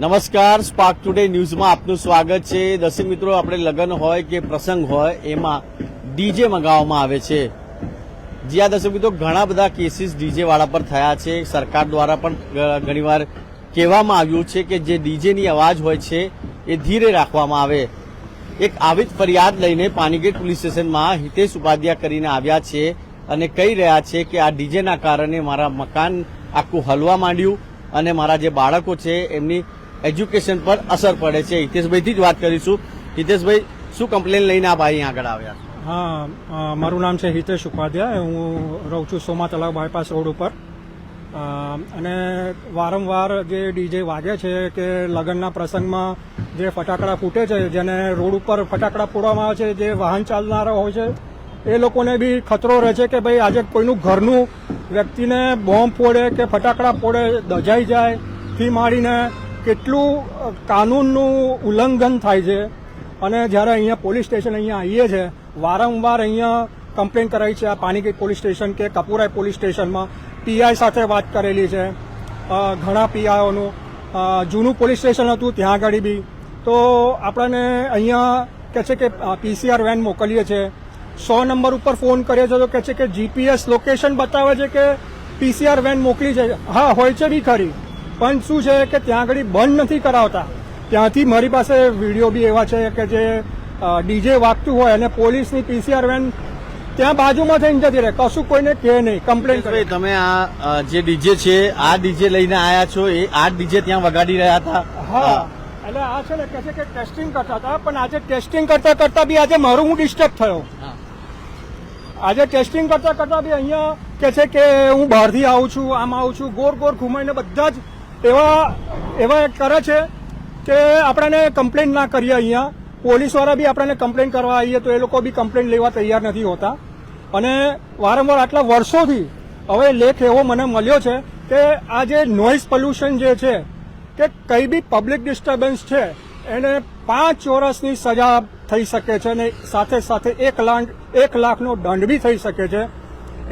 નમસ્કાર spark today ન્યૂઝમાં આપનું સ્વાગત છે. દર્શક મિત્રો, આપણે લગ્ન હોય કે પ્રસંગ હોય, એમાં ડીજે મંગાવવામાં આવે છે. જ્યાં દર્શક મિત્રો, ઘણા બધા કેસીસ ડીજે વાળા પર થયા છે. સરકાર દ્વારા પણ ઘણીવાર કહેવામાં આવ્યું છે કે જે ડીજેની અવાજ હોય છે, એ ધીરે રાખવામાં આવે. એક આવી જ ફરિયાદ લઈને પાનીગેટ પોલીસ સ્ટેશનમાં હિતેશ ઉપાધ્યાય કરીને આવ્યા છે અને કહી રહ્યા છે કે આ ડીજેના કારણે મારા મકાન આખું હલવા માંડ્યું અને મારા જે બાળકો છે, એમની એજ્યુકેશન પર અસર પડે છે. હિતેશભાઈથી જ વાત કરીશું. હિતેશભાઈ, શું કમ્પ્લેન લઈને આપ અહીં આગળ આવ્યા? હા મારું નામ છે હિતેશ ઉપાધ્યાય. હું રહું છું સોમા તલાવ બાયપાસ રોડ ઉપર. અને વારંવાર જે ડીજે વાગે છે કે લગ્નના પ્રસંગમાં જે ફટાકડા ફૂટે છે, જેને રોડ ઉપર ફટાકડા ફોડવામાં આવે છે, જે વાહન ચાલનારા હોય છે, એ લોકોને બી ખતરો રહે છે કે ભાઈ આજે કોઈનું ઘરનું વ્યક્તિને બોમ્બ ફોડે કે ફટાકડા ફોડે, દજાઈ જાય થી માંડીને કેટલું કાનૂનનું ઉલ્લંઘન થાય છે. અને જ્યારે અહીંયા પોલીસ સ્ટેશન અહીંયા આવીએ છે, વારંવાર અહીંયા કમ્પ્લેન કરાઈ છે આ પાનીગેટ પોલીસ સ્ટેશન કે કપુરાઈ પોલીસ સ્ટેશનમાં. પીઆઈ સાથે વાત કરેલી છે. ઘણા પીઆઈઓનું જૂનું પોલીસ સ્ટેશન હતું, ત્યાં આગળ બી. તો આપણને અહીંયા કહે છે કે પીસીઆર વેન મોકલીએ છીએ સો નંબર ઉપર ફોન કરીએ છીએ તો કહે છે કે જીપીએસ લોકેશન બતાવે છે કે પીસીઆર વેન મોકલી છે. હા, હોય છે બી ખરી. પણ શું છે કે ત્યાં આગળ બંધ નથી કરાવતા. ત્યાંથી મારી પાસે વીડિયો બી એવા છે કે જે ડીજે વાગતું હોય અને પોલીસની પીસીઆર વેન ત્યાં બાજુમાં થઈને જતી રહે. કશું કોઈને કહે નહીં કમ્પ્લેન કરે. તમે આ જે ડીજે છે આ ડીજે લઈને આયા છો એ આ ડીજે ત્યાં વગાડી રહ્યા હતા? હા. એટલે આ છે ને કે છે કે ટેસ્ટિંગ કરતા હતા પણ આજે ટેસ્ટિંગ કરતા કરતા બી આજે મારું હું ડિસ્ટર્બ થયો. આજે ટેસ્ટિંગ કરતા કરતા બી અહીંયા કે છે કે હું બહારથી આવું છું આમ આવું છું ગોર ગોર ઘુમાઈને બધા જ એવા એવા કરે છે કે આપણને કમ્પ્લેન ના કરીએ અહીંયા. પોલીસવાળા બી આપણને કમ્પ્લેન કરવા આવીએ તો એ લોકો બી કમ્પ્લેન લેવા તૈયાર નથી હોતા. અને વારંવાર આટલા વર્ષોથી હવે લેખ એવો મને મળ્યો છે કે આ જે નોઇઝ પોલ્યુશન જે છે, કે કઈ બી પબ્લિક ડિસ્ટર્બન્સ છે, એને પાંચ વર્ષની સજા થઈ શકે છે અને સાથે સાથે એક લાખ, એક લાખનો દંડ બી થઈ શકે છે.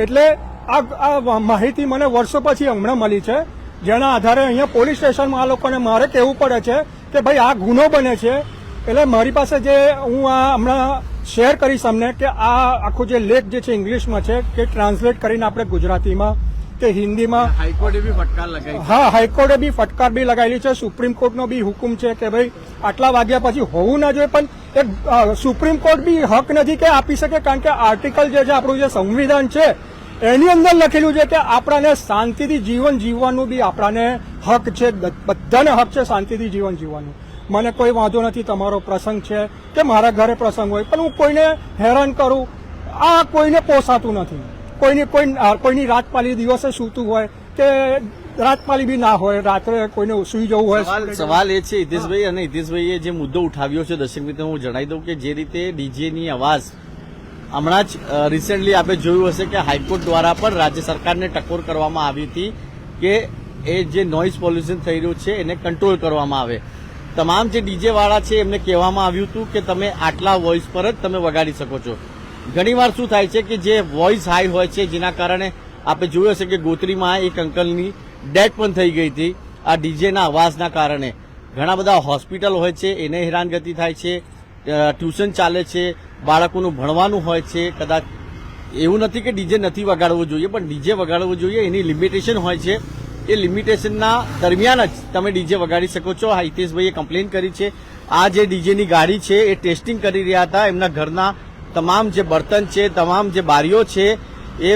એટલે આ માહિતી મને વર્ષો પછી હમણાં મળી છે. જેના આધારે અહીંયા પોલીસ સ્ટેશનમાં આ લોકોને મારે કહેવું પડે છે કે ભાઈ આ ગુનો બને છે. એટલે મારી પાસે જે હું આ હમણાં શેર કરીશ અમને કે આ આખું જે લેખ જે છે ઇંગ્લિશમાં છે કે ટ્રાન્સલેટ કરીને આપણે ગુજરાતીમાં કે હિન્દીમાં હાઈકોર્ટે બી ફટકાર લગાવી હા હાઈકોર્ટે બી ફટકાર બી લગાવેલી છે. સુપ્રીમ કોર્ટનો બી હુકુમ છે કે ભાઈ આટલા વાગ્યા પછી હોવું ના જોઈએ. પણ એક સુપ્રીમ કોર્ટ બી હક નથી કે આપી શકે કારણ કે આર્ટિકલ જે છે આપણું જે સંવિધાન છે એની અંદર લખેલું છે કે આપણાને શાંતિથી જીવન જીવવાનું બી આપણાને હક છે બધાને હક છે શાંતિથી જીવન જીવવાનું. મને કોઈ વાંધો નથી, તમારો પ્રસંગ છે કે મારા ઘરે પ્રસંગ હોય, પણ હું કોઈને હેરાન કરું, આ કોઈને પોસાતું નથી. કોઈની કોઈ કોઈની રાતપાલી દિવસે સૂતું હોય કે રાતપાલી બી ના હોય, રાત્રે કોઈને સૂઈ જવું હોય. સવાલ એ છે હિતેશભાઈ, અને હિતેશભાઈએ જે મુદ્દો ઉઠાવ્યો છે દર્શક મિત્રો હું જણાવી દઉં કે જે રીતે ડીજેની અવાજ હમણાં જ રિસેન્ટલી આપણે જોયું હશે કે હાઈકોર્ટ દ્વારા પણ રાજ્ય સરકારને ટકોર કરવામાં આવી હતી કે એ જે નોઇઝ પોલ્યુશન થઈ રહ્યું છે એને કંટ્રોલ કરવામાં આવે. તમામ જે ડીજે વાળા છે, એમને કહેવામાં આવ્યું હતું કે તમે આટલા વોઇસ પર જ તમે વગાડી શકો છો. ઘણીવાર શું થાય છે કે જે વોઇસ હાઈ હોય છે, જેના કારણે આપણે જોયું હશે કે ગોત્રીમાં એક અંકલની ડેથ પણ થઈ ગઈ હતી, આ ડીજેના અવાજના કારણે. ઘણા બધા હોસ્પિટલ હોય છે, એને હેરાનગતિ થાય છે ટ્યુશન ચાલે છે બાળકોનું ભણવાનું હોય છે, કદાચ એવું નથી કે ડીજે નથી વગાડવું જોઈએ, પણ ડીજે વગાડવું જોઈએ, એની લિમિટેશન હોય છે. એ લિમિટેશનના દરમિયાન જ તમે ડીજે વગાડી શકો છો. આ હિતેશભાઈએ કમ્પ્લેન કરી છે. આ જે ડીજેની ગાડી છે, એ ટેસ્ટિંગ કરી રહ્યા હતા. એમના ઘરના તમામ જે બર્તન છે, તમામ જે બારીઓ છે, એ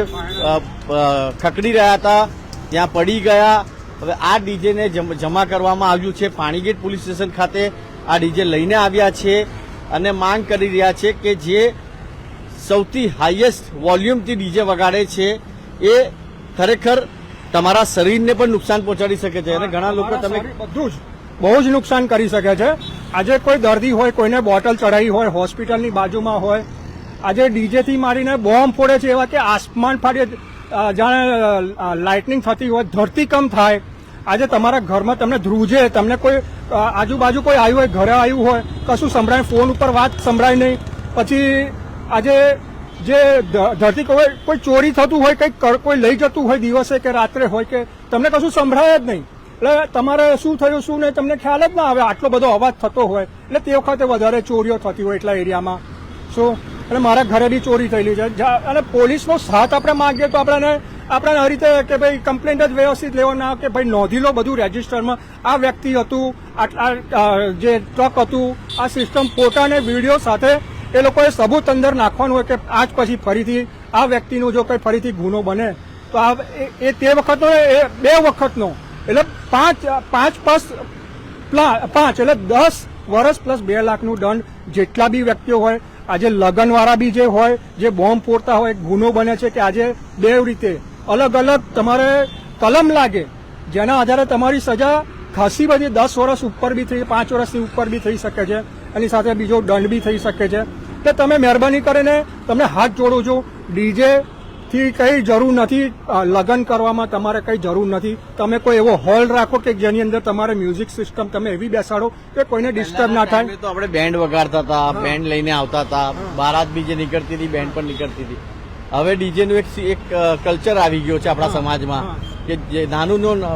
ખકડી રહ્યા હતા. ત્યાં પડી ગયા. હવે આ ડીજેને જમા કરવામાં આવ્યું છે. પાણીગેટ પોલીસ સ્ટેશન ખાતે આ ડીજે લઈને આવ્યા છે. અને માંગ કરી રહ્યા છે કે જે સૌથી હાઈએસ્ટ વોલ્યુમથી ડીજે વગાડે છે એ ખરેખર તમારા શરીરને પણ નુકસાન પહોંચાડી શકે છે અને ઘણા લોકો તમે બધું જ. બહુ જ નુકસાન કરી શકે છે. આજે કોઈ દર્દી હોય કોઈને બોટલ ચડાવી હોય હોસ્પિટલની બાજુમાં હોય આજે ડીજેથી મારીને બોમ્બ ફોડે છે એવા કે આસમાન ફાડે જાણે લાઇટનિંગ થતી હોય ધરતીકંપ થાય આજે તમારા ઘરમાં તમને ધ્રુજે તમને કોઈ આજુબાજુ કોઈ આવ્યું હોય, ઘરે આવ્યું હોય, કશું સંભળાય, ફોન ઉપર વાત સંભળાય નહીં. પછી આજે જે ધરતી કોઈ કોઈ ચોરી થતું હોય, કંઈક કોઈ લઈ જતું હોય દિવસે કે રાત્રે હોય કે, તમને કશું સંભળાય જ નહીં. એટલે તમારે શું થયું, શું નહીં, તમને ખ્યાલ જ ના આવે, આટલો બધો અવાજ થતો હોય. એટલે તે વખતે વધારે ચોરીઓ થતી હોય એટલા એરિયામાં. શું? અને મારા ઘરે બી ચોરી થયેલી છે. અને પોલીસનો સાથ આપણે માંગીએ તો આપણને આપણને આ રીતે કે ભાઈ કમ્પ્લેન્ટ જ વ્યવસ્થિત લેવાના કે ભાઈ નોંધી લો બધું રજીસ્ટરમાં આ વ્યક્તિ હતું આટલા જે ટ્રક હતું, આ સિસ્ટમ અને વીડિયો સાથે એ લોકોએ સબૂત અંદર નાખવાનું હોય કે આજ પછી ફરીથી આ વ્યક્તિનું જો કંઈ ફરીથી ગુનો બને, તો આ એ- તે વખતનો એ બે વખતનો. એટલે પાંચ પાંચ પ્લા- પાંચ એટલે દસ વર્ષ પ્લસ બે લાખનું દંડ જેટલા બી વ્યક્તિઓ હોય, આજે લગનવાળા બી જે હોય, જે બોમ્બ ફોડતા હોય, ગુનો બને છે કે આજે બે રીતે અલગ અલગ તમારે કલમ લાગે જેના આધારે તમારી સજા ખાસી બધી દસ વર્ષ ઉપર બી થઈ પાંચ વર્ષની ઉપર બી થઈ શકે છે. એની સાથે બીજો દંડ બી થઈ શકે છે. એટલે તમે મહેરબાની કરીને તમને હાથ જોડું છું. ડીજે થી કઈ જરૂર નથી લગ્ન કરવામાં તમારે કઈ જરૂર નથી. તમે કોઈ એવો હોલ રાખો કે જેની અંદર તમારે મ્યુઝિક સિસ્ટમ તમે એવી બેસાડો કે કોઈને ડિસ્ટર્બ ના થાય. તો આપણે બેન્ડ વગાડતા હતા બેન્ડ લઈને આવતા હતા. બારાત બી જે નીકળતી હતી બેન્ડ પણ નીકળતી હતી. હવે ડીજેનું એક એક કલ્ચર આવી ગયો છે આપણા સમાજમાં કે જે નાનું નો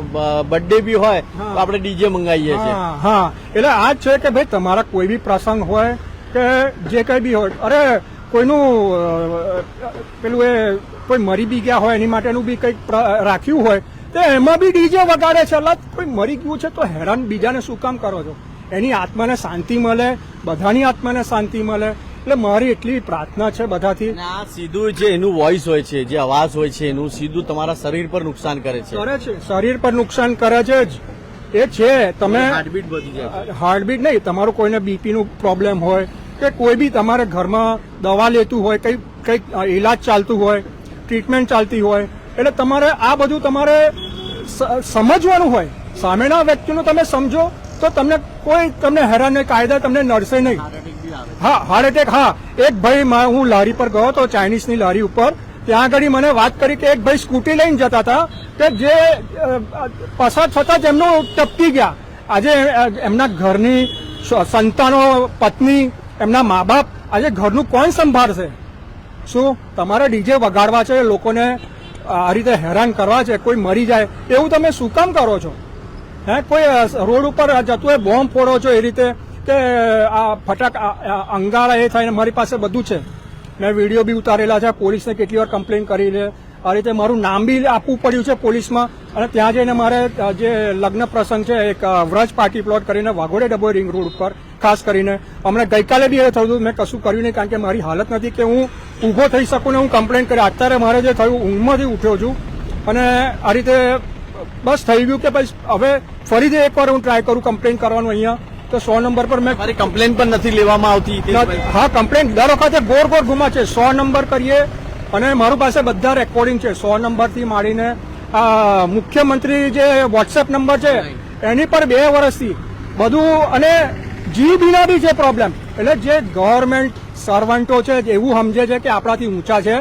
બર્થડે બી હોય તો આપણે ડીજે મંગાવીએ છીએ. હા હા. એટલે આ જ છે કે ભાઈ તમારા કોઈ બી પ્રસંગ હોય કે જે કઈ બી હોય અરે કોઈનું પેલું એ કોઈ મરી બી ગયા હોય એની માટેનું બી કંઈક રાખ્યું હોય તો એમાં બી ડીજે વગાડે છે. એટલે કોઈ મરી ગયું છે તો હેરાન બીજાને શું કામ કરો છો? એની આત્માને શાંતિ મળે બધાની આત્માને શાંતિ મળે એટલે મારી એટલી પ્રાર્થના છે બધાથી. આ સીધું જે એનું વોઇસ હોય છે જે અવાજ હોય છે એનું સીધું તમારા શરીર પર નુકસાન કરે છે. કરે છે. શરીર પર નુકસાન કરે છે જ. એ છે તમે હાર્ટબીટ વધી જાય હાર્ટબીટ નહીં તમારું કોઈને બીપી નું પ્રોબ્લેમ હોય કે કોઈ બી તમારે ઘરમાં દવા લેતું હોય કઈ કંઈક ઇલાજ ચાલતું હોય ટ્રીટમેન્ટ ચાલતી હોય એટલે તમારે આ બધું તમારે સમજવાનું હોય. સામેના વ્યક્તિનું તમે સમજો તો તમને કોઈ તમને હેરાન કાયદા તમને નડશે નહીં. હા હાર્ટ એટેક હા. એક ભાઈ હું લારી પર ગયો હતો ચાઇનીઝની લારી ઉપર. ત્યાં આગળ મને વાત કરી કે એક ભાઈ સ્કૂટી લઈને જતા હતા કે જે પસાર થતા જ એમનો ટપકી ગયા. આજે એમના ઘરની સંતાનો, પત્ની, એમના મા બાપ આજે ઘરનું કોણ સંભાળશે? શું? તમારે ડીજે વગાડવા છે, લોકોને આ રીતે હેરાન કરવા છે, કોઈ મરી જાય, એવું તમે શું કામ કરો છો? હે, કોઈ રોડ ઉપર જતું હોય, બોમ્બ ફોડો છો એ રીતે? કે આ ફટાક અંગારા એ થાય ને મારી પાસે બધું છે. મેં વીડિયો બી ઉતારેલા છે પોલીસને કેટલી વાર કમ્પ્લેન કરી છે. આ રીતે મારું નામ બી આપવું પડ્યું છે પોલીસમાં. અને ત્યાં જઈને મારે જે લગ્ન પ્રસંગ છે એક વ્રજ પાર્ટી પ્લોટ કરીને વાઘોડે ડબો રિંગ રોડ ઉપર ખાસ કરીને. હમણાં ગઈકાલે બી એ થયું હતું, મેં કશું કર્યું નહીં કારણ કે મારી હાલત નથી કે હું ઊભો થઈ શકું ને હું કમ્પ્લેન કરી. અત્યારે મારે જે થયું ઊંઘમાંથી ઉઠ્યો છું. અને આ રીતે બસ થઈ ગયું કે ભાઈ હવે ફરીથી એકવાર હું ટ્રાય કરું કમ્પ્લેન કરવાનું અહીંયા. તો સો નંબર પર મેં કમ્પ્લેન પણ નથી લેવામાં આવતી હા કમ્પ્લેન દર વખતે ગોર ગોર ગુમા છે. સો નંબર કરીએ અને મારું પાસે બધા રેકોર્ડિંગ છે. સો નંબરથી માંડીને આ મુખ્યમંત્રી જે વોટ્સએપ નંબર છે એની પર બે વર્ષથી બધું અને જીબીના બી છે પ્રોબ્લેમ એટલે જે ગવર્મેન્ટ સર્વન્ટો છે એવું સમજે છે કે આપણાથી ઊંચા છે.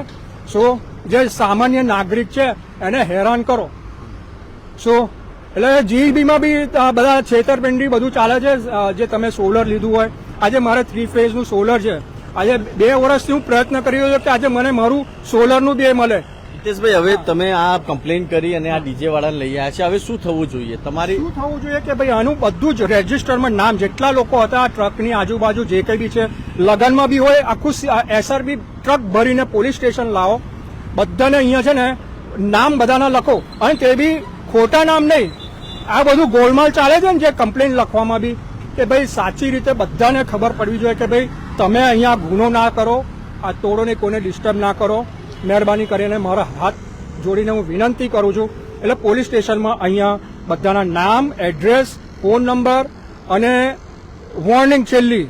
શું? જે સામાન્ય નાગરિક છે એને હેરાન કરો. શું? એટલે જીઈબીમાં બી બધા છેતરપિંડી બધું ચાલે છે જે તમે સોલર લીધું હોય. આજે મારે થ્રી ફેઝનું સોલર છે. આજે બે વર્ષથી હું પ્રયત્ન કરી રહ્યો છું કે આજે મને મારું સોલરનું બે મળે. હિતેશભાઈ હવે તમે આ કમ્પ્લેન કરી અને આ ડીજે વાળાને લઈ આવ્યા છે. હવે શું થવું જોઈએ? તમારી શું થવું જોઈએ કે ભાઈ આનું બધું જ રેજિસ્ટરમાં નામ જેટલા લોકો હતા આ ટ્રકની આજુબાજુ જે કંઈ બી છે લગનમાં બી હોય આખું એસઆરબી ટ્રક ભરીને પોલીસ સ્ટેશન લાવો. બધાને અહીંયા છે ને નામ બધાના લખો. અને તે બી ખોટા નામ નહીં. આ બધું ગોલમાલ ચાલે છે ને જે કમ્પ્લેન લખવામાં બી કે ભાઈ સાચી રીતે બધાને ખબર પડવી જોઈએ કે ભાઈ તમે અહીંયા ગુનો ના કરો આ તોડોને કોઈને ડિસ્ટર્બ ના કરો. મહેરબાની કરીને મારા હાથ જોડીને હું વિનંતી કરું છું. એટલે પોલીસ સ્ટેશનમાં અહીંયા બધાના નામ એડ્રેસ ફોન નંબર અને વોર્નિંગ છેલ્લી.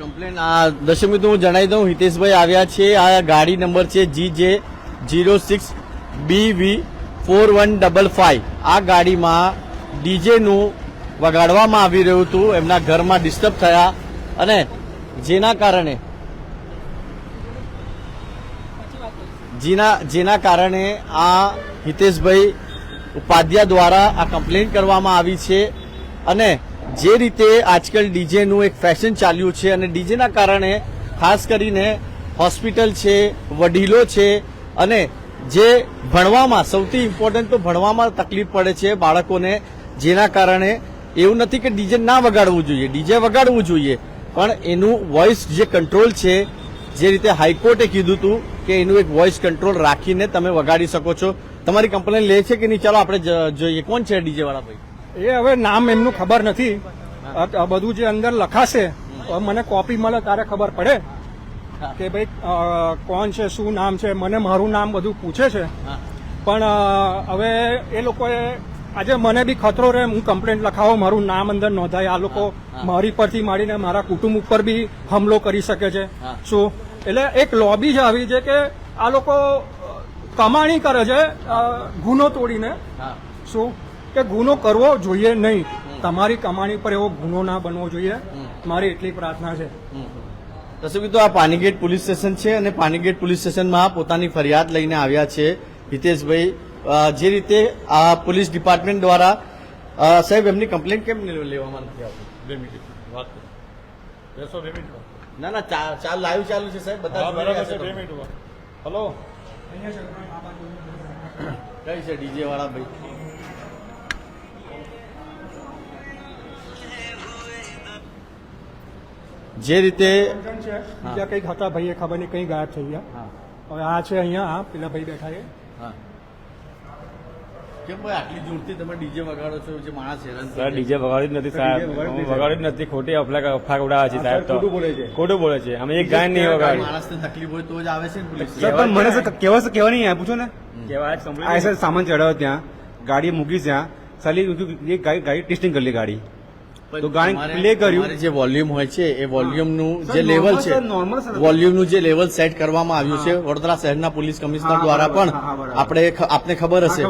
કમ્પ્લેન આ દર્શક મિત્રો હું જણાવી દઉં. હિતેશભાઈ આવ્યા છે. આ ગાડી નંબર છે G J zero six B V four one double five. આ ગાડીમાં ડીજેનું વગાડવામાં આવી રહ્યું હતું. એમના ઘરમાં ડિસ્ટર્બ થયા અને જેના કારણે જેના જેના કારણે આ હિતેશભાઈ ઉપાધ્યાય દ્વારા આ કમ્પ્લેન કરવામાં આવી છે અને જે રીતે આજકાલ ડીજેનું એક ફેશન ચાલ્યું છે અને ડીજેના કારણે ખાસ કરીને હોસ્પિટલ છે, વડીલો છે અને જે ભણવામાં સૌથી ઇમ્પોર્ટન્ટ તો ભણવામાં તકલીફ પડે છે બાળકોને જેના કારણે એવું નથી કે ડીજે ના વગાડવું જોઈએ ડીજે વગાડવું જોઈએ પણ એનું વોઇસ જે કંટ્રોલ છે જે રીતે હાઈકોર્ટે કીધું હતું કે એનું એક વોઇસ કંટ્રોલ રાખીને તમે વગાડી શકો છો. તમારી કમ્પ્લેન લે છે કે નહીં? ચાલો આપણે જોઈએ. કોણ છે ડીજે વાળા ભાઈ? એ હવે નામ એમનું ખબર નથી. આ- બધું જે અંદર લખાશે મને કોપી મળે તારે ખબર પડે. કે ભાઈ કોણ છે શું નામ છે મને મારું નામ બધું પૂછે છે. પણ હવે એ લોકોએ આજે મને બી ખતરો રહે હું કમ્પ્લેન્ટ લખાવો મારું નામ અંદર નોંધાય. આ લોકો મારી પરથી માંડીને મારા કુટુંબ ઉપર બી હમલો કરી શકે છે. શું? એટલે એક લોબી જ આવી છે કે આ લોકો કમાણી કરે છે ગુનો તોડીને. શું? કે ગુનો કરવો જોઈએ નહીં. તમારી કમાણી પર એવો ગુનો ના બનવો જોઈએ. મારી એટલી પ્રાર્થના છે. મિત્રો આ પાનીગેટ પોલીસ સ્ટેશન છે અને પાનીગેટ પોલીસ સ્ટેશનમાં પોતાની ફરિયાદ લઈને આવ્યા છે હિતેશભાઈ. જે રીતે આ પોલીસ ડિપાર્ટમેન્ટ દ્વારા સાહેબ એમની કમ્પ્લેન કેમ લેવામાં નથી આવતી? બે મિનિટ વાત બેસો બે મિનિટ ના ના ચા- ચાલ લાઈવ ચાલુ છે સાહેબ બધા બરાબર છે બે મિનિટ હલો? કઈ છે ડીજે વાળા ભાઈ? જે રીતે બીજા કંઈક હતા ભાઈ એ ખબર નહીં કઈ ગાયબ થઈ ગયા. હવે આ છે અહીંયા આ પેલા ભાઈ બેઠા છે. હા. કેમ ભાઈ આટલી જોરથી તમે ડીજે વગાડો છો? જે માણસ હેરાન સર ડીજે વગાડી જ નથી સાહેબ. વગાડી જ નથી. ખોટી અફલા અફા ઉડાવે છે સાહેબ તો. ખોટું બોલે છે. ખોટું બોલે છે. અમે એક ગાય નહીં વગાડ્યું માણસને તકલીફ હોય તો જ આવે છે ને પોલીસ. સર પણ મને કહેવા સર કહેવા નહીં આયા પૂછો ને? સામાન ચડાવ્યો ત્યાં. ગાડી મૂકી ત્યાં. સાલી એક ગાડી ગાડી ટેસ્ટિંગ કરી લી ગાડી. તો ગાડી પ્લે કર્યું. જે વોલ્યુમ હોય છે એ વોલ્યુમનું જે લેવલ છે વોલ્યુમનું જે લેવલ સેટ કરવામાં આવ્યું છે વડોદરા શહેરના પોલીસ કમિશનર દ્વારા પણ. આપણે આપને ખબર હશે.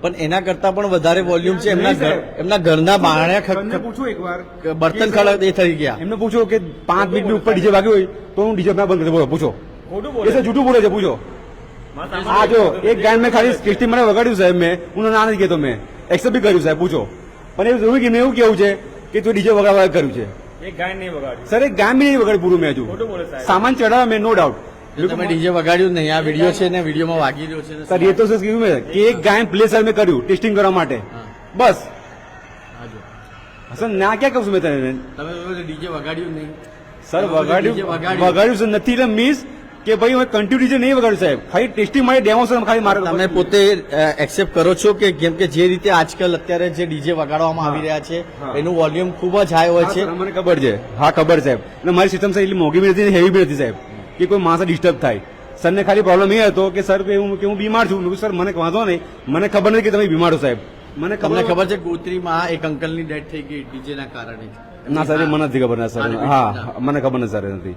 પણ એના કરતા પણ વધારે વોલ્યુમ છે એમના. એમના ઘરના બારણે ખ- પૂછું એકવાર બર્તન કે એ થઈ ગયા. એમને પૂછો કે પાંચ મિનિટ ઉપર ડીજે વાગ્યું હોય તો હું ડીજે ના બંધ કરી. બોલો પૂછો. એ જૂઠું બોલે છે પૂછો. હા જો એક ગાય મેં ખાલી ટેસ્ટિંગ મને વગાડ્યું સાહેબ મેં. હું ના નથી કહેતો મેં. એક્સેપ્ટ બી કર્યું સાહેબ પૂછો. પણ એવું એવું કે મેં એવું કેવું છે? કે તું ડીજે વગાડવા કર્યું છે? એક ગાય નહીં વગાડ્યું. સર એક ગાય બી નહીં વગાડ્યું પૂરું મેં હજુ સામાન ચડાવે મેં નો ડાઉટ તમે ડીજે વગાડ્યું નહીં આ વીડિયો છે ને વિડીયોમાં વાગી રહ્યો છે સર એ તો સર કીધું મેં કે એક ગાય પ્લે સર મેં કર્યું ટેસ્ટિંગ કરવા માટે. બસ. હા સર ના ક્યાં કહું છું મેં તને? તમે ડીજે વગાડ્યું નહીં. સર વગાડ્યું વગાડ્યું. વગાડ્યું સર નથી એટલે મીન્સ કે ભાઈ હું કન્ટિન્યુ ડીજે નહીં વગાડ્યું સાહેબ ખાલી ટેસ્ટિંગ માટે ડેમો સર ખાલી મારે તમે પોતે એક્સેપ્ટ કરો છો કે કેમ કે જે રીતે આજકાલ અત્યારે જે ડીજે વગાડવામાં આવી રહ્યા છે એનું વોલ્યુમ ખૂબ જ હાઈ હોય છે. મને ખબર છે. હા ખબર સાહેબ. અને મારી સિસ્ટમ સર એટલી મોંઘી બી નથી હેવી બી નથી સાહેબ કે કોઈ માણસ ડિસ્ટર્બ થાય. સરને ખાલી પ્રોબ્લેમ એ હતો કે સર કે હું કે હું બીમાર છું. સર મને વાંધો નહીં. મને ખબર નથી કે તમે બીમાર છો સાહેબ. મને તમને ખબર ખબર છે ગોત્રીમાં એક અંકલની ડેથ થઈ ગઈ ડીજેના કારણે ના સર મને નથી ખબર ના સર. હા મને ખબર નથી સર નથી.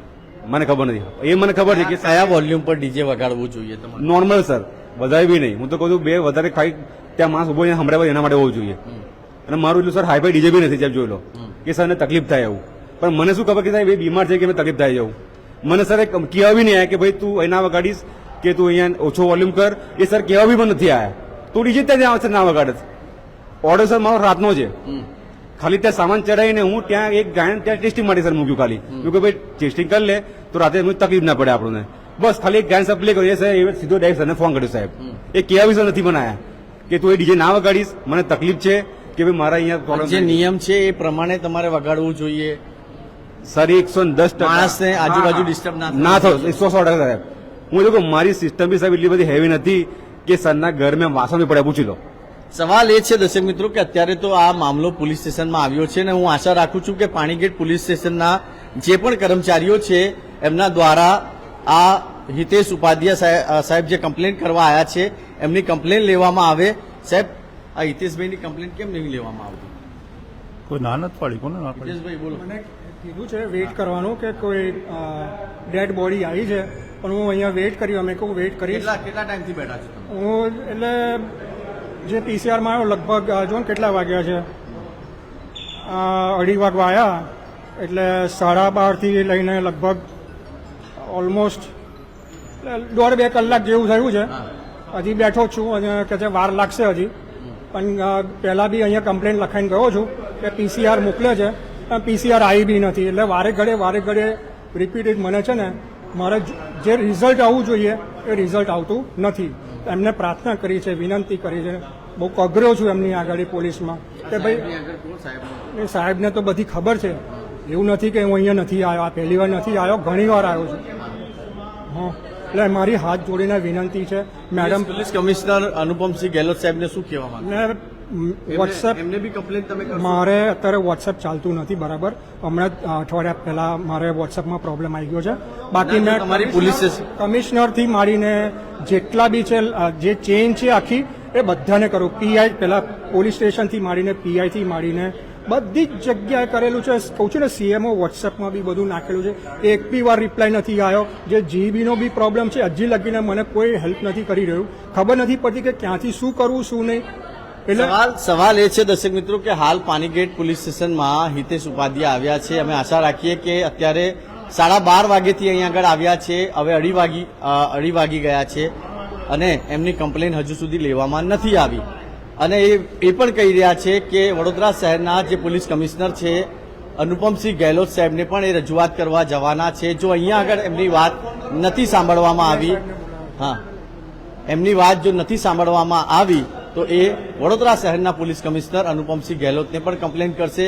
મને ખબર નથી. એ મને ખબર છે કે કયા વોલ્યુમ પર ડીજે વગાડવું જોઈએ નોર્મલ સર વધારે બી નહીં. હું તો કહું છું બે વધારે ખાઈ ત્યાં માણસ ઊભો સંભળાવે એના માટે હોવું જોઈએ. અને મારું એટલું સર હાઈફાઈ ડીજે બી નથી સાહેબ જોઈ લો. કે સરને તકલીફ થાય એવું. પણ મને શું ખબર કે સાહેબ એ બીમાર છે કે મને તકલીફ થાય એવું? મને સર એક કહેવા બી નહીં આવ્યા કે ભાઈ તું એના વગાડીશ કે તું અહીંયા ઓછો વોલ્યુમ કર. એ સર કહેવા બી પણ નથી આવ્યા. તું ડીજે ત્યાં આવે સર ના વગાડે ઓર્ડર સર મારો રાતનો છે. ખાલી ત્યાં સામાન ચડાવીને હું ત્યાં એક ગાયન ત્યાં ટેસ્ટિંગ માટે સર મૂક્યું ખાલી. મેં કહ્યું ભાઈ ટેસ્ટિંગ કરી લે તો રાતે તકલીફ ના પડે આપણને. બસ ખાલી એક ગાયન સપ્લાય કર્યો. કર્યું એ સર એ સીધો ડાયરેક્ટ સરને ફોન કર્યો સાહેબ. એ કેવા વિશે નથી બનાયા. કે તું એ ડીજે ના વગાડીશ મને તકલીફ છે કે ભાઈ મારા અહીંયા જે નિયમ છે એ પ્રમાણે તમારે વગાડવું જોઈએ. સર એકસો દસ. માણસને આજુબાજુ ડિસ્ટર્બ ના થાય. એકસો સો ટકા સાહેબ. હું જો મારી સિસ્ટમ બી સાહેબ એટલી બધી હેવી નથી કે સરના ઘર મેં વાસણ પડ્યા પૂછી લો. સવાલ એ છે દર્શક મિત્રો કે અત્યારે તો આ મામલો પોલીસ સ્ટેશનમાં આવ્યો છે અને હું આશા રાખું છું કે પાણીગેટ પોલીસ સ્ટેશનના જે પણ કર્મચારીઓ છે એમના દ્વારા આ હિતેશ ઉપાધ્યાય સાહેબ- જે કમ્પ્લેન કરવા આવ્યા છે એમની કમ્પ્લેન લેવામાં આવે. સાહેબ આ હિતેશભાઈની કમ્પ્લેન કેમ નહીં લેવામાં આવતી? કોઈ ના નથી પાડી કોને ના પાડી? હિતેશભાઈ બોલો. મને કીધું છે વેઇટ કરવાનું કે કોઈ ડેડ બોડી આવી છે પણ હું અહીંયા વેઇટ કર્યું અમે કહું વેઇટ કરી કેટલા કેટલા ટાઈમથી બેઠા છો હું એટલે જે પીસીઆરમાં આવ્યો લગભગ જો કેટલા વાગ્યા છે? અઢી વાગવા આવ્યા એટલે સાડા બારથી લઈને લગભગ ઓલમોસ્ટ દોઢ બે કલાક જેવું થયું છે. હજી બેઠો છું, અને કે છે વાર લાગશે હજી. પણ પહેલાં બી અહીંયા કમ્પ્લેન લખાઈને ગયો છું કે પીસીઆર મોકલે છે, પણ પીસીઆર આવી બી નથી. એટલે વારે ઘડે વારે ઘડે રિપીટેડ મને છે ને, મારે જે રિઝલ્ટ આવવું જોઈએ, એ રિઝલ્ટ આવતું નથી. એમને પ્રાર્થના કરી છે વિનંતી કરી છે. બહુ કગર્યો છું એમની આગળ પોલીસમાં. કે ભાઈ એ સાહેબને તો બધી ખબર છે. એવું નથી કે હું અહીંયા નથી આવ્યો આ પહેલી વાર નથી આવ્યો ઘણી વાર આવ્યો છું. હા. એટલે મારી હાથ જોડીને વિનંતી છે. Madam police commissioner Anupamsinh Gehlot સાહેબને શું કહેવા માંગે? વોટ્સએપ એમને બી કમ્પ્લેન તમે મારે અત્યારે વોટ્સએપ ચાલતું નથી બરાબર. હમણાં અઠવાડિયા પહેલા મારે વોટ્સએપમાં પ્રોબ્લેમ આવી ગયો છે. બાકીના તમારી પોલીસ કમિશનરથી માંડીને જેટલા બી છે જે ચેન છે આખી એ બધાને કરું. પીઆઈ પહેલા પોલીસ સ્ટેશનથી માંડીને પીઆઈથી માંડીને બધી જ જગ્યાએ કરેલું છે. કહું છું ને સીએમઓ વોટ્સએપમાં બી બધું નાખેલું છે. એક બી વાર રિપ્લાય નથી આવ્યો. જે જીબીનો બી પ્રોબ્લેમ છે હજી લગીને મને કોઈ હેલ્પ નથી કરી રહ્યું. ખબર નથી પડતી કે ક્યાંથી શું કરવું શું નહીં. સવાલ સવાલ એ છે, દર્શક મિત્રો, કે હાલ પાનીગેટ પોલીસ સ્ટેશનમાં હિતેશ ઉપાધ્યાય આવ્યા છે. અમે આશા રાખીએ કે અત્યારે સાડા બાર વાગ્યેથી અહીં આગળ આવ્યા છે. હવે અઢી વાગી અઢી વાગી ગયા છે અને એમની કમ્પ્લેન હજુ સુધી લેવામાં નથી આવી. અને એ એ પણ કહી રહ્યા છે કે વડોદરા શહેરના જે પોલીસ કમિશનર છે, અનુપમસિંહ ગેહલોત સાહેબને પણ એ રજૂઆત કરવા જવાના છે. જો અહીંયા આગળ એમની વાત નથી સાંભળવામાં આવી, હા, એમની વાત જો નથી સાંભળવામાં આવી તો એ વડોદરા શહેરના પોલીસ કમિશનર અનુપમસિંહ ગેહલોતને પણ કમ્પ્લેન કરશે.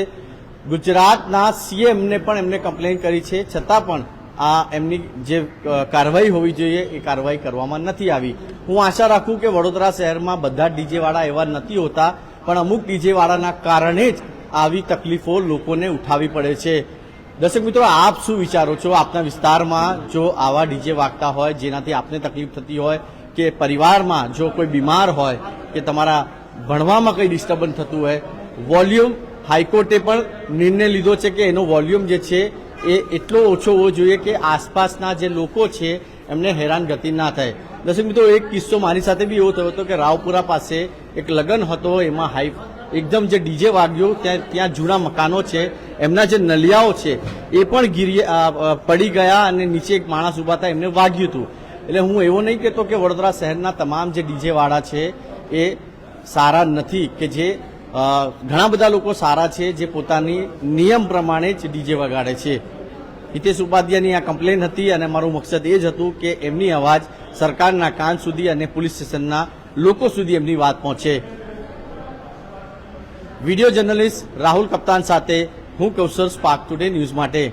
ગુજરાતના સીએમને પણ એમને કમ્પ્લેન કરી છે. છતાં પણ આ એમની જે કાર્યવાહી હોવી જોઈએ એ કાર્યવાહી કરવામાં નથી આવી. હું આશા રાખું કે વડોદરા શહેરમાં બધા ડીજેવાળા એવા નથી હોતા, પણ અમુક ડીજેવાળાના કારણે જ આવી તકલીફો લોકોને ઉઠાવી પડે છે. દર્શક મિત્રો, આપ શું વિચારો છો? આપના વિસ્તારમાં જો આવા ડીજે વાગતા હોય, જેનાથી આપને તકલીફ થતી હોય, કે પરિવારમાં જો કોઈ બીમાર હોય કે તમારા ભણવામાં કંઈ ડિસ્ટર્બન્સ થતું હોય. વોલ્યુમ હાઈકોર્ટે પણ નિર્ણય લીધો છે કે એનો વોલ્યુમ જે છે એ એટલો ઓછો હોવો જોઈએ કે આસપાસના જે લોકો છે એમને હેરાનગતિ ના થાય. દર્શક મિત્રો, એક કિસ્સો મારી સાથે બી એવો થયો હતો કે રાવપુરા પાસે એક લગ્ન હતો, એમાં હાઈ એકદમ જે ડીજે વાગ્યો, ત્યાં ત્યાં જૂના મકાનો છે, એમના જે નલિયાઓ છે, એ પણ ગીરી પડી ગયા અને નીચે એક માણસ ઊભા હતા એમને વાગ્યું હતું. એટલે હું એવો નહીં કહેતો કે વડોદરા શહેરના તમામ જે ડીજેવાળા છે એ સારા નથી કે જે ઘણા બધા લોકો સારા છે જે પોતાની નિયમ પ્રમાણે જ ડીજે વગાડે છે. હિતેશ ઉપાધ્યાયની આ કમ્પ્લેન હતી અને મારું મકસદ એ જ હતું કે એમની અવાજ સરકારના કાન સુધી અને પોલીસ સ્ટેશનના લોકો સુધી એમની વાત પહોંચે. વીડિયો જર્નલિસ્ટ રાહુલ કપ્તાન સાથે હું કૌશલ સ્પાર્ક ટુડે ન્યૂઝ માટે.